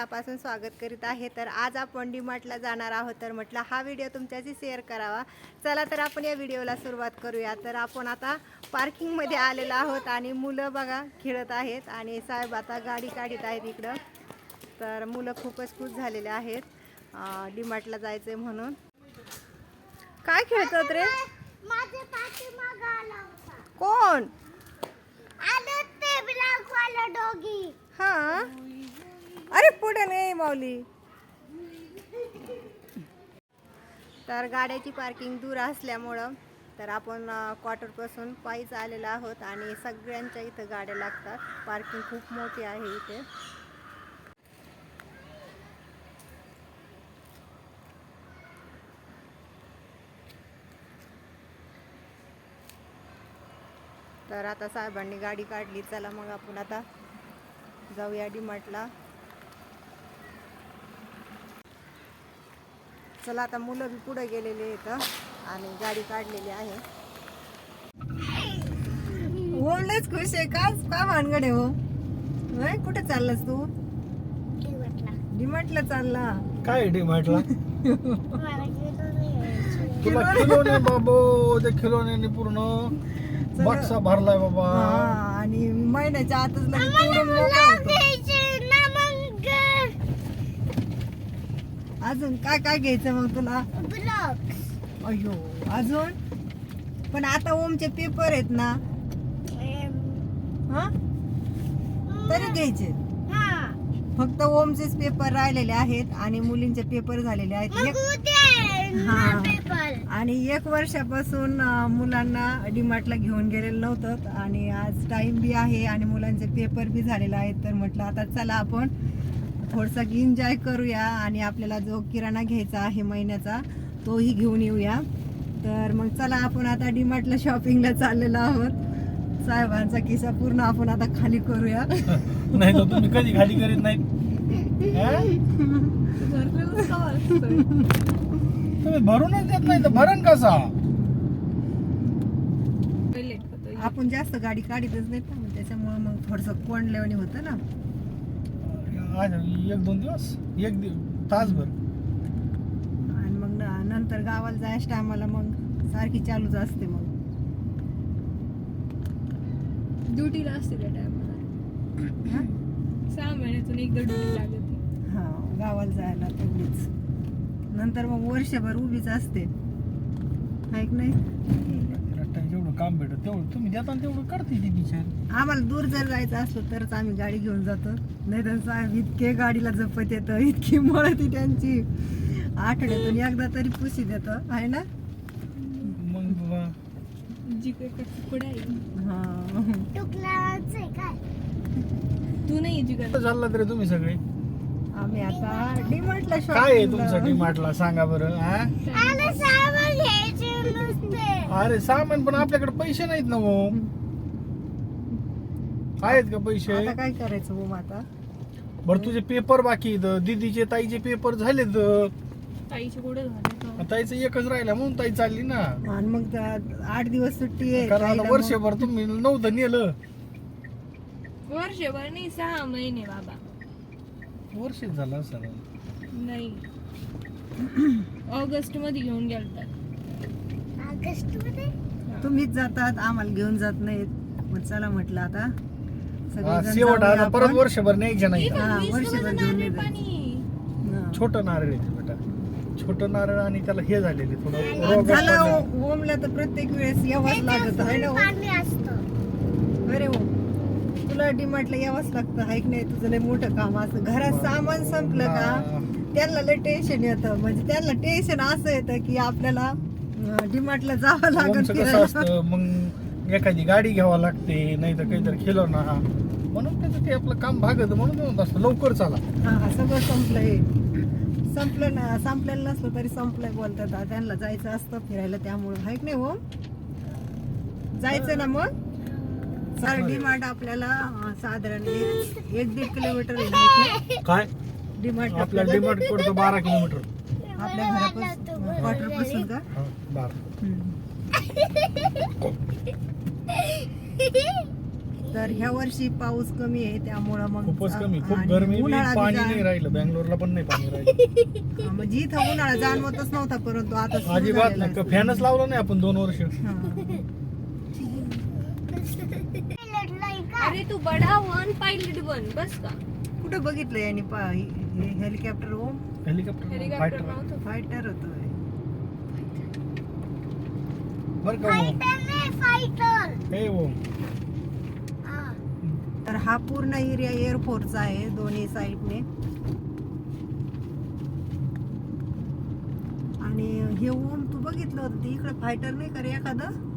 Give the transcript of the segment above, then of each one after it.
मनापासून स्वागत करीत आहे. तर आज आपण डीमार्टला जाणार आहोत. तर म्हटलं हा व्हिडिओ तुमच्याशी शेअर करावा. चला तर आपण या व्हिडिओला सुरुवात करूया. तर आपण आता पार्किंगमध्ये आलेलो आहोत आणि मुलं बघा खेळत आहेत आणि साहेब आता गाडी काढीत आहेत इकडं. तर मुलं खूपच खुश झालेले आहेत. डीमार्टला जायचं म्हणून. काय खेळतात रे. कोण? हा? अरे पुढे नाही माऊली. तर गाड्याची पार्किंग दूर असल्यामुळं तर आपण क्वार्टरपासून पायीच आलेलो आहोत आणि सगळ्यांच्या इथं गाड्या लागतात. पार्किंग खूप मोठी आहे इथे. तर आता साहेबांनी गाडी काढली. चला मग आपण आता जाऊया डीमार्टला. चला आता मुलं बी पुढे गेलेले आहेत आणि गाडी काढलेली आहे. ओळलंच खुश आहे. का का भानगड आहे हो? कुठे चाललास तू? डीमार्टला चालला. काय डी म्हटला मला गेलो नाही तुला खिलोने बाबो त्या खिलोने पूर्ण बक्सा भरलाय बाबा. हा, आणि महिन्याच्या आतच लगेच तोडून मोकळा होतो. ना मग अजून काय काय घ्यायचं मग तुला? ब्लॉक्स अयो अजून? पण आता ओमचे पेपर आहेत ना. हा? तरी घ्यायचे. हा. फक्त ओमचेच पेपर राहिलेले आहेत आणि मुलींचे पेपर झालेले आहेत. हा. आणि एक वर्षापासून अं, मुलांना डीमार्टला घेऊन गेलेलं नव्हतं. आणि आज टाइम बी आहे आणि मुलांचे पेपर बी झालेले आहेत. तर म्हटलं आता चला आपण थोडंसं एन्जॉय करूया आणि आपल्याला जो किराणा घ्यायचा आहे महिन्याचा तोही घेऊन येऊया. तर मग चला आपण आता डीमार्टला शॉपिंगला चाललेलो आहोत. साहेबांचा किस्सा पूर्ण आपण आता खाली करूया. नाही तर तुम्ही कधी खाली करीत नाही तुम्ही भरूनच देत नाही तर भरण कसा? आपण जास्त गाडी काढीतच नाही त्याच्यामुळे मग थोडंसं कोंडल्यावानी होतं ना. आज एक दोन दिवस एक दिवस तासभर. आणि मग न- नंतर गावाला जायच्या टायमाला मग सारखी चालूच असते मग. ड्युटीला असते त्या टायमाला. हा? सहा महिन्यातून एकदा ड्युटी लागते. हा गावाला जायला तेवढीच. नंतर मग वर्षभर उभीच असते. ऐक नाही? काम भेटत तेवढं तुम्ही देता ना तेवढं करते ती बिचार. आम्हाला दूर जर जायचं असलं तरच आम्ही गाडी घेऊन जातो. नाही तर साहेब इतके गाडीला जपत येतं इतकी मळती त्यांची. आठवड्यातून एकदा तरी पुशी देतं आहे ना? मग बाबा. जिकडे पुढे आहे हा. टुकलाच आहे काय? तू नाही जिकडे कुठं चालला तरी तुम्ही सगळे? आम्ही आता डीमार्टला. काय आहे तुमचं डीमार्टला? सांगा बरं हा? आलं अरे सामान पण आपल्याकडे पैसे नाहीत ना हो. आहेत का पैसे? आता काय करायचं हो आता बरं तुझे पेपर बाकी आहेत. दीदीचे ताईचे पेपर झालेत. ताईचे कुठे झाले? ताईचं एकच राहिला म्हणून ताई चालली ना. आणि मग त्या आठ दिवस सुट्टी आहे. कारण ताईला आता मग- वर्षभर तुम्ही नव्हतं नेलं. वर्षभर नाही सहा महिने बाबा. वर्ष झालं असं नाही. ऑगस्टमध्ये घेऊन गेलतात. तुम्हीच जातात आम्हाला घेऊन जात नाहीत. मग चला म्हटलं आता. सगळेजण शेवट जाऊया आता परत आपण. वर्षभर नाही हा, वर्षभर घेऊन हा. छोटं नारळ आहे ते बेटा. छोटं नारळ आणि त्याला हे झालेले थोडं रोग झालं. ओ- ओमला तर प्रत्येक वेळेस यावंच लागत आहे ना ओम? पाणी असतं. अरे हो. तुला डिमार्टला यावंच लागतं हाय की नाही? तुझं लय मोठं काम असं घरात सामान संपलं का हा. त्यांना लय टेन्शन येतं. म्हणजे त्यांना टेन्शन असं येतं की आपल्याला डिमार्टला जावं कसं फिरायला. असतं मग एखादी गाडी घ्यावा लागते नाही तर काहीतरी ना. म्हणून त्याचं ते आपलं काम भागत म्हणून ते म्हणत असतं लवकर चाला. हा हा, सगळं संपलंय. संपलं ना संपलेलं नसलं तरी संपलंय बोलतात. त्यांना जायचं असतं फिरायला त्यामुळे. हाय की नाही हो? जायचं ना मग? सर डीमार्ट आपल्याला अं, साधारण एक एक दीड किलोमीटर आहे हाय की नाही? काय? डीमार्ट आपल्या आपल्याला डिमार्ट पडतो बारा किलोमीटर. आपल्या घरापासून क्वार्टरपासून का हा. तर ह्या वर्षी पाऊस कमी आहे त्यामुळं मग खूपच कमी खूप आणि गरमी बी, उन्हाळा बी पाणी नाही राहिलं बँगलोरला पण नाही पाणी राहिलं हा, म्हणजे इथं उन्हाळा जाणवतच नव्हता परंतु आता सुरू अजिबात झालेला नाही. फॅनच लावला नाही आपण दोन वर्ष हा. अरे तू बडा वन पायलट बन बस का कुठं बघितलं यांनी पा हे हेलिकॉप्टर ओम हेलिकॉप्टर हेलिकॉप्टर फायटर फायटर. होतो बरं का? फायटर हे ओम हा. तर हा पूर्ण एरिया एअरफोर्सचा आहे दोन्ही साईडने आणि हे ओम तू बघितलं होतं ते इकडे फायटर नाही का रे एखादं?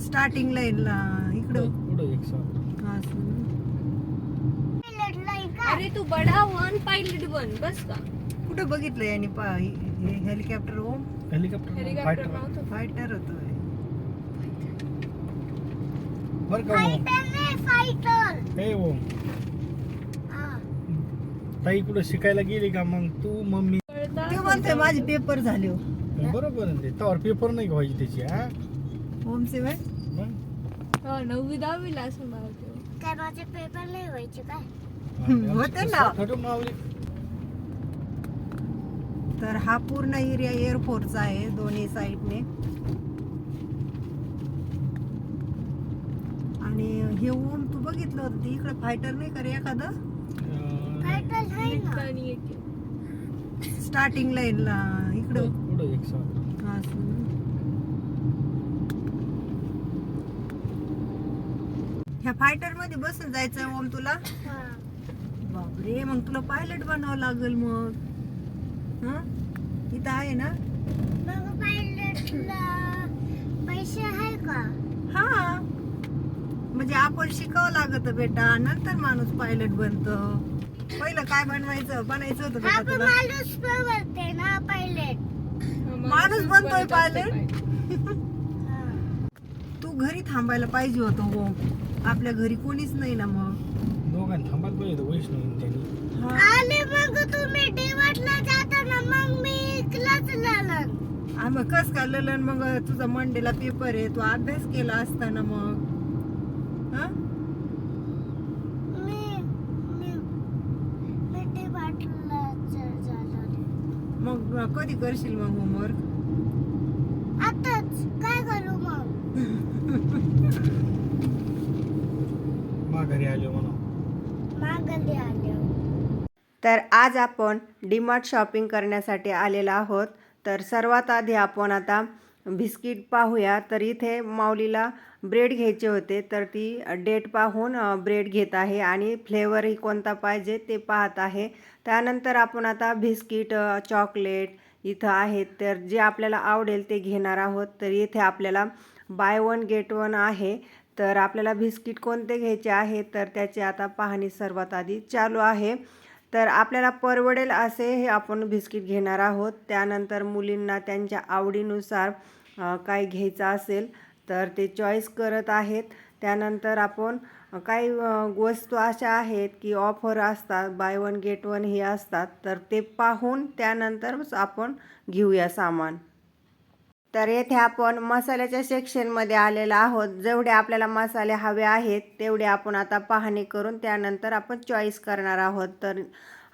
स्टार्टिंग लाईनला इकडं पुढं एक साथ हा, असं. लढलाय का अरे तू बडा वन पायलट बन बस का? कुठं बघितलं यांनी पा हे हेलिकॉप्टर ओम हेलिकॉप्टर हेलिकॉप्टर फायटर नव्हतं. फायटर होतो बरं का ओम? फायटर नाही फायटर हे ओम. ताई कुठं शिकायला गेली का मग? तू मम्मी. ते म्हणते माझे पेपर झाले हो. बरोबर आहे ना ते. तवर पेपर नाही व्हायची त्याची हा? ओम मग? हो नववी दहावीला असं मला. काय माझे पेपर नाही व्हायचे काय? होते ना. तर हा पूर्ण एरिया एअरफोर्सचा आहे दोन्ही साईडने आणि हे ओम तू बघितलं होतं इकडे फायटर नाही का रे एखादं? स्टार्टिंग लाईनला इकडं. हा. ह्या फायटरमध्ये बसून जायचं ओम तुला? हा. बापरे मग तुला पायलट बनावं लागेल मग. हा? इथं आहे ना? मग पायलटला. पैसे आहे का? हा. म्हणजे आपण शिकावं लागत बेटा नंतर माणूस पायलट बनतो. पहिलं काय बनवायचं? बनायचं होतं बेटा पण तुला माणूस बनते ना पायलट. माणूस बनतोय? हा. तू घरी थांबायला पाहिजे होतं हो. आपल्या घरी कोणीच नाही ना मग. दोघांनी थांबायला पाहिजे वैष्णवी त्यांनी. हा. आणि मग तुम्ही डिवटला जाताना मग मी इकलाच लालन. आ, मग कस काय ललन? मग तुझा मंडेला पेपर आहे तू अभ्यास केला असता ना मग. हा? मी मी मी डिवटला झालं मग कधी करशील मग होमवर्क आताच. काय करू मग? माघारी आले म्हणून. मागली आले. तर आज आपण डीमार्ट शॉपिंग करण्यासाठी आलेलो आहोत. तर सर्वात आधी आपण आता बिस्किट पाहूया. तर इथे माऊलीला ब्रेड घ्यायचे होते. तर ती डेट पाहून ब्रेड घेत आहे आणि फ्लेवरही कोणता पाहिजे ते पाहत आहे. त्यानंतर आपण आता बिस्किट चॉकलेट इथं आहेत. तर जे आपल्याला आवडेल ते घेणार आहोत. तर इथे आपल्याला बाय वन गेट वन आहे. तर आपल्याला बिस्किट कोणते घ्यायचे आहे? तर त्याची आता पाहणी सर्वात आधी चालू आहे. तर आपल्याला परवडेल असे हे आपण बिस्किट घेणार आहोत. त्यानंतर मुलींना त्यांच्या आवडीनुसार काय घ्यायचं असेल तर ते चॉईस करत आहेत. त्यानंतर आपण काही वस्तू अशा आहेत की ऑफर असतात बाय वन गेट वन हे असतात. तर ते पाहून त्यानंतरच आपण घेऊया सामान. तर येथे आपण मसाल्याच्या सेक्शनमध्ये आलेलो आहोत. जेवढे आपल्याला मसाले हवे आहेत तेवढे आपण आता पाहणी करून त्यानंतर आपण चॉईस करणार आहोत. तर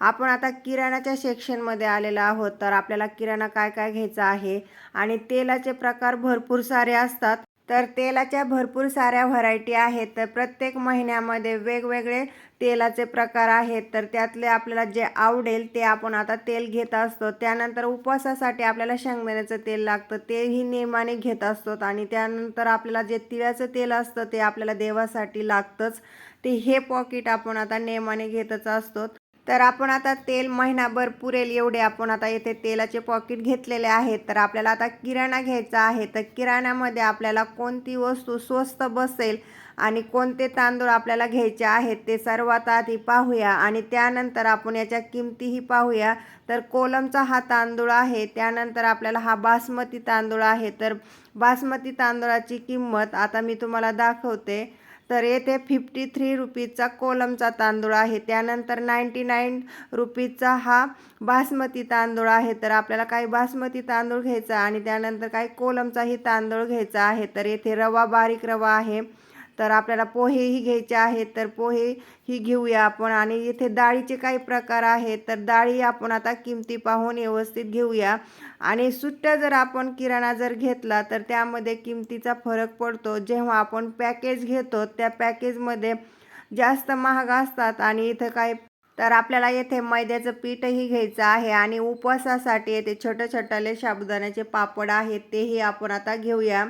आपण आता किराणाच्या सेक्शनमध्ये आलेलो आहोत. तर आपल्याला किराणा काय काय घ्यायचा आहे आणि तेलाचे प्रकार भरपूर सारे असतात. तर तेलाच्या भरपूर साऱ्या व्हरायटी आहेत. तर प्रत्येक महिन्यामध्ये वेगवेगळे तेलाचे प्रकार आहेत. तर त्यातले आपल्याला जे आवडेल ते आपण आता तेल घेत असतो. त्यानंतर उपवासासाठी आपल्याला शेंगदाण्याचं तेल लागतं. तेही नियमाने घेत असतो. आणि त्यानंतर आपल्याला जे तिळाचं तेल असतं ते आपल्याला देवासाठी लागतंच. ते हे पॉकेट आपण आता नियमाने घेतच असतो. तर आपण आता तेल महिनाभर पुरेल एवढे. आपण आता येथे तेलाचे पॉकेट घेतलेले आहेत. तर आपल्याला आता किराणा घ्यायचा आहे. तर किराण्यामध्ये आपल्याला कोणती वस्तू स्वस्त बसेल आणि कोणते तांदूळ आपल्याला घ्यायचे आहेत ते सर्वात आधी पाहूया. आणि त्यानंतर आपण याच्या किमतीही पाहूया. तर कोलमचा हा तांदूळ आहे. त्यानंतर आपल्याला हा बासमती तांदूळ आहे. तर बासमती तांदूळाची किंमत आता मी तुम्हाला दाखवते. तर येथे फिफ्टी थ्री रुपीजचा कोलमचा तांदूळ आहे. त्यानंतर नाईंटी नाईन रुपीजचा हा बासमती तांदूळ आहे. तर आपल्याला काही बासमती तांदूळ घ्यायचा आणि त्यानंतर काही कोलमचाही तांदूळ घ्यायचा आहे. तर येथे रवा बारीक रवा आहे. तर आपल्याला पोहेही घ्यायचे आहेत तर पोहे ही घेऊया आपण. आणि इथे डाळीचे काही प्रकार आहेत तर डाळी आपण आता किमती पाहून व्यवस्थित घेऊया. आणि सुट्ट्या जर आपण किराणा जर घेतला तर त्यामध्ये किमतीचा फरक पडतो. जेव्हा आपण पॅकेज घेतो त्या पॅकेजमध्ये जास्त महाग असतात. आणि इथं काय तर आपल्याला येथे मैद्याचं पीठही घ्यायचं आहे. आणि उपवासासाठी येथे छोटे छोटाले साबुदाण्याचे पापड आहेत तेही आपण आता घेऊया.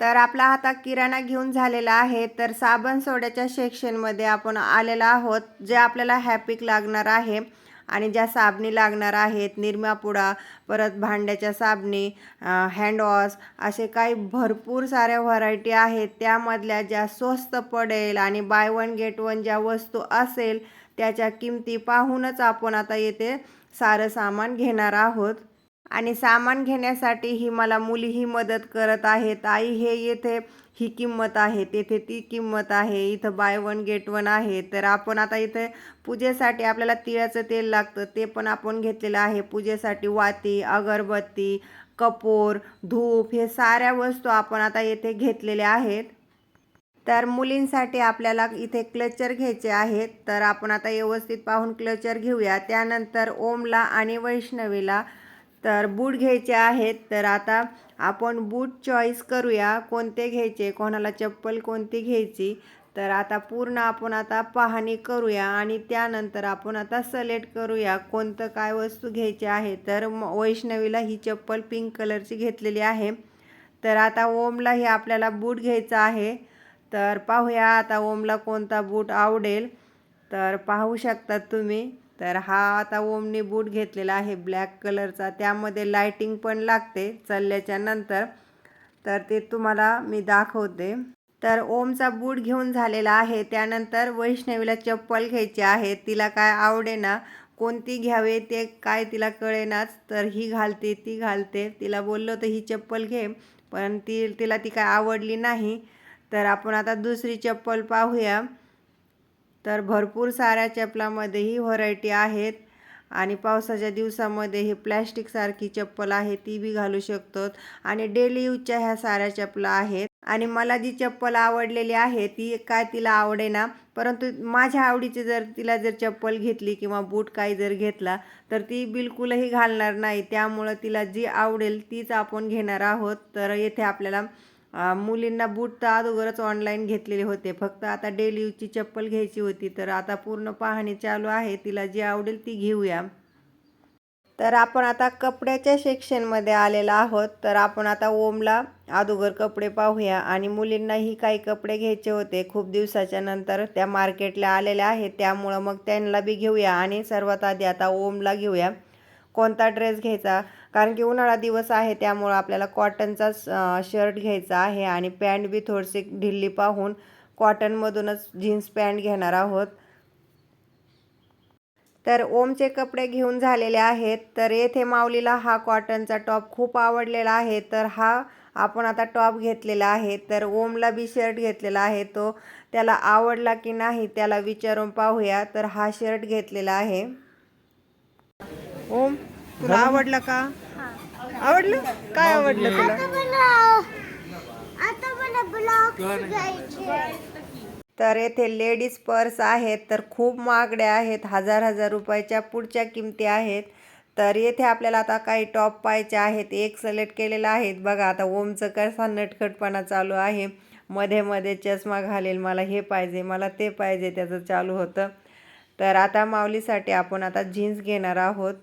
तर आपला हाता किराणा घेऊन झालेला आहे. तर साबण सोड्याच्या सेक्शनमध्ये आपण आलेलो आहोत जे आपल्याला हॅपिक लागणार आहे. आणि ज्या साबणी लागणार आहेत निरमापुडा परत भांड्याच्या साबणी हँडवॉश असे काही भरपूर साऱ्या व्हरायटी आहेत. त्यामधल्या ज्या स्वस्त पडेल आणि बाय वन गेट वन ज्या वस्तू असेल त्याच्या किमती पाहूनच आपण आता येथे सारं सामान घेणार आहोत. आणि सामान घेण्यासाठीही मला मुलीही मदत करत आहेत. आई हे येथे ही किंमत आहे तेथे ती किंमत आहे इथं बाय वन गेट वन आहे. तर आपण आता इथे पूजेसाठी आपल्याला तिळाचं तेल लागतं ते पण आपण घेतलेलं आहे. पूजेसाठी वाती अगरबत्ती कपोर धूप हे साऱ्या वस्तू आपण आता येथे घेतलेल्या आहेत. तर मुलींसाठी आपल्याला इथे क्लचर घ्यायचे आहेत. तर आपण आता व्यवस्थित पाहून क्लचर घेऊया. त्यानंतर ओमला आणि वैष्णवीला तर बूट घ्यायचे आहेत. तर आता आपण बूट चॉईस करूया. कोणते घ्यायचे? कोणाला चप्पल कोणती घ्यायची? तर आता पूर्ण आपण आता पाहणी करूया आणि त्यानंतर आपण आता सलेक्ट करूया कोणतं काय वस्तू घ्यायची आहे. तर म- वैष्णवीला ही चप्पल पिंक कलरची घेतलेली आहे. तर आता ओमला हे आपल्याला बूट घ्यायचा आहे. तर पाहूया आता ओमला कोणता बूट आवडेल. तर पाहू शकतात तुम्ही. तर हा आता ओमने बूट घेतलेला आहे ब्लॅक कलरचा. त्यामध्ये लायटिंग पण लागते चालल्याच्या नंतर. तर ते तुम्हाला मी दाखवते. तर ओमचा बूट घेऊन झालेला आहे. त्यानंतर वैष्णवीला चप्पल घ्यायची आहे. तिला काय आवडेना कोणती घ्यावे ते काय तिला कळेनाच. तर ही घालते ती घालते. तिला बोललो तर ही चप्पल घे. पण ती तिला ती काय आवडली नाही. तर आपण आता दुसरी चप्पल पाहूया. तर भरपूर साऱ्या चपलामध्येही व्हरायटी आहेत. आणि पावसाच्या दिवसामध्ये हे प्लॅस्टिकसारखी चप्पल आहे ती बी घालू शकतो आणि डेली यूजच्या ह्या साऱ्या चपला आहेत. आणि मला जी चप्पल आवडलेली आहे ती काय तिला आवडेना परंतु माझ्या आवडीची जर तिला जर चप्पल घेतली किंवा बूट काही जर घेतला तर ती बिलकुलही घालणार नाही. त्यामुळं तिला जी आवडेल तीच आपण घेणार आहोत. तर येथे आपल्याला मुलींना बूट तर अगोदरच ऑनलाईन घेतलेले होते. फक्त आता डेली यूजची चप्पल घ्यायची होती. तर आता पूर्ण पाहणी चालू आहे. तिला जी आवडेल ती घेऊया. तर आपण आता कपड्याच्या सेक्शनमध्ये आलेलो आहोत. तर आपण आता ओमला अगोदर कपडे पाहूया. आणि मुलींनाही काही कपडे घ्यायचे होते. खूप दिवसाच्या नंतर त्या मार्केटला आलेल्या आहेत. त्यामुळं मग त्यांना बी घेऊया. आणि सर्वात आधी आता ओमला घेऊया. कोणता ड्रेस घ्यायचा? कारण की उन्हाळा दिवस आहे त्यामुळं आपल्याला कॉटनचा शर्ट घ्यायचा आहे आणि पॅन्ट बी थोडीशी ढिल्ली पाहून कॉटनमधूनच जीन्स पॅन्ट घेणार आहोत. तर ओमचे कपडे घेऊन झालेले आहेत. तर येथे माऊलीला हा कॉटनचा टॉप खूप आवडलेला आहे. तर हा आपण आता टॉप घेतलेला आहे. तर ओमला बी शर्ट घेतलेला आहे. तो त्याला आवडला की नाही त्याला विचारून पाहूया. तर हा शर्ट घेतलेला आहे. ओम तुला आवडलं का? आवडलं? काय आवडलं तुला? तर येथे लेडीज पर्स आहेत तर खूप महागड्या आहेत हजार हजार रुपयाच्या पुढच्या किमती आहेत. तर येथे आपल्याला आता काही टॉप पाहायचे आहेत एक सिलेक्ट केलेला आहे बघा आता ओमचं कसा नटखटपणा चालू आहे. मध्ये मध्ये चष्मा घालेल मला हे पाहिजे मला ते पाहिजे त्याचं चालू होतं. तर आता माऊलीसाठी आपण आता जीन्स घेणार आहोत.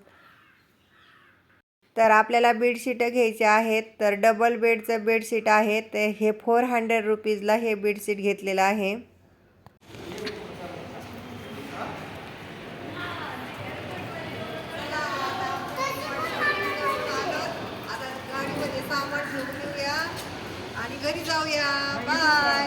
तर आपल्याला बेडशीटं घ्यायचे आहेत. तर डबल बेडचं बेडशीट आहे. ते हे फोर हंड्रेड रुपीजला हे बेडशीट घेतलेलं आहे. आणि घरी जाऊया. बाय